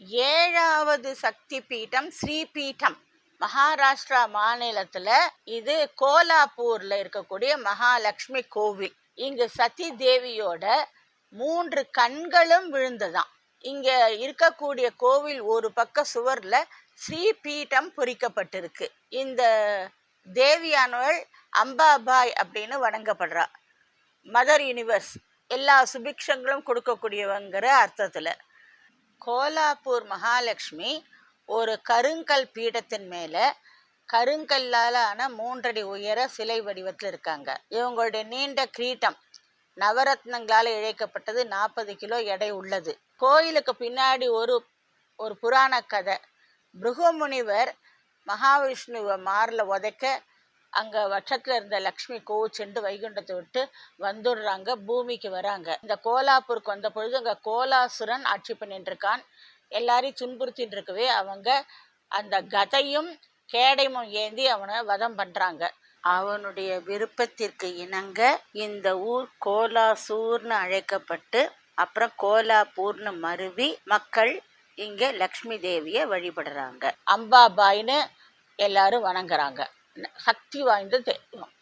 ஏழாவது சக்தி பீடம் ஸ்ரீபீட்டம் மகாராஷ்டிரா மாநிலத்துல இது கோலாப்பூர்ல இருக்கக்கூடிய மகாலட்சுமி கோவில். இங்கு சதி தேவியோட மூன்று கண்களும் விழுந்ததாம். இங்க இருக்கக்கூடிய கோவில் ஒரு பக்க சுவர்ல ஸ்ரீபீட்டம் பொறிக்கப்பட்டிருக்கு. இந்த தேவியானவள் அம்பாபாய் அப்படின்னு வணங்கப்படுறா. மதர் யூனிவர்ஸ் எல்லா சுபிக்ஷங்களும் கொடுக்கக்கூடியவங்கிற அர்த்தத்துல. கோலாப்பூர் மகாலட்சுமி ஒரு கருங்கல் பீடத்தின் மேல கருங்கல்லால் ஆன மூன்றடி உயர சிலை வடிவத்தில் இருக்காங்க. இவங்களுடைய நீண்ட கிரீட்டம் நவரத்னங்களால் இழைக்கப்பட்டது நாற்பது கிலோ எடை உள்ளது. கோயிலுக்கு பின்னாடி ஒரு ஒரு புராண கதை. பிருகுமுனிவர் மகாவிஷ்ணுவை மாரில் உதைக்க அங்கே வட்சத்தில் இருந்த லக்ஷ்மி கோவிச்சுண்டு வைகுண்டத்தை விட்டு வந்துடுறாங்க பூமிக்கு வராங்க. இந்த கோலாப்பூருக்கு வந்த பொழுது அங்கே கோலாசுரன் ஆட்சி பண்ணிட்டு இருக்கான். எல்லாரையும் துன்புறுத்திட்டு இருக்கவே அவங்க அந்த கதையும் கேடயமும் ஏந்தி அவனை வதம் பண்ணுறாங்க அவனுடைய விருப்பத்திற்கு இணங்க இந்த ஊர் கோலாசூர்னு அழைக்கப்பட்டு அப்புறம் கோலாப்பூர்னு மருவி மக்கள் இங்கே லக்ஷ்மி தேவியை வழிபடுறாங்க. அம்பாபாயின்னு எல்லாரும் வணங்குறாங்க. சக்தி வாய்ந்த தெய்வம்